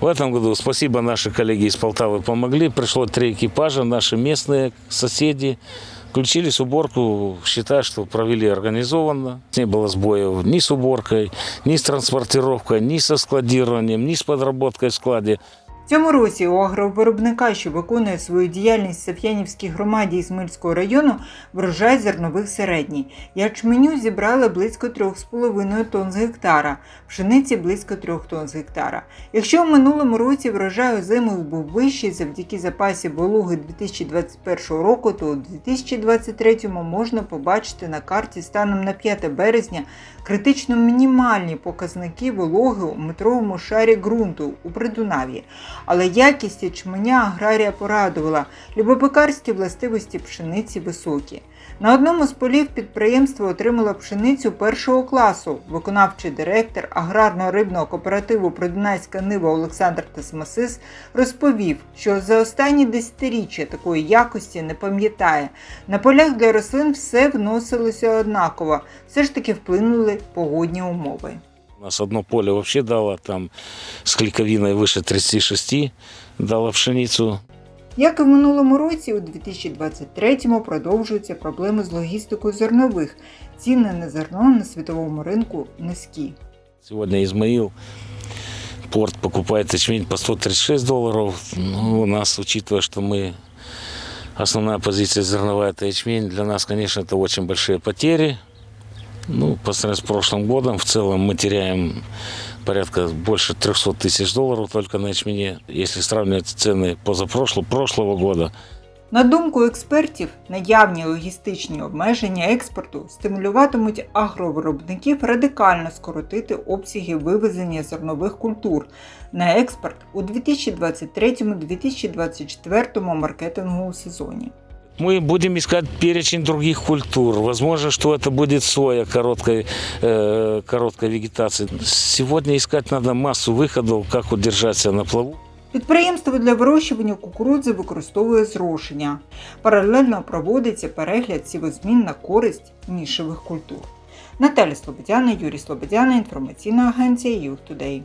В этом году спасибо наши коллеги из Полтавы помогли. Пришло три экипажа, наши местные соседи. Включились в уборку, считаю, что провели организованно. Не было сбоев ни с уборкой, ни с транспортировкой, ни со складированием, ни с подработкой в складе. Цьому році у агровиробника, що виконує свою діяльність в Саф'янівській громаді Ізмельського району, врожай зернових середній. Ячменю зібрали близько 3,5 тонн з гектара, пшениці близько 3 тонн з гектара. Якщо в минулому році врожай озимих був вищий завдяки запасів вологи 2021 року, то у 2023-му можна побачити на карті станом на 5 березня критично мінімальні показники вологи у метровому шарі ґрунту у Придунав'ї. Але якість ячменя аграрія порадувала, любопекарські властивості пшениці високі. На одному з полів підприємство отримало пшеницю першого класу. Виконавчий директор аграрно-рибного кооперативу Придунайська Нива Олександр Тасмасис розповів, що за останні десятиріччя такої якості не пам'ятає. На полях для рослин все вносилося однаково, все ж таки вплинули погодні умови. У нас одно поле вообще дало там с клейковиной выше 36 дало пшеницу. Як і в минулому році, у 2023-му продовжуються проблеми з логістикою зернових. Ціни на зерно на світовому ринку низькі. Сегодня Измаил порт покупает ячмень по 136 долларов. Ну, у нас, учитывая, что мы основная позиция зерновая это ячмень, для нас, конечно, это очень большие потери. Ну, по сравнению с прошлым годом, в целом мы теряем порядка больше 300 тысяч долларов только на ячмене. Если сравнивать цены позапрошлого прошлого года, На думку експертів, наявні логістичні обмеження експорту стимулюватимуть агровиробників радикально скоротити обсяги вивезення зернових культур на експорт у 2023-2024 маркетинговому сезоні. Мы будем искать перечень других культур. Возможно, что это будет соя короткой, э, короткой вегетации. Сегодня искать надо массу выходов, как удержаться на плаву. Підприємство для вирощування кукурудзи використовує зрошення. Паралельно проводиться перегляд сівозмін на користь нішевих культур. Наталя Слободяна, Юрій Слободяна, інформаційна агенція Youth Today.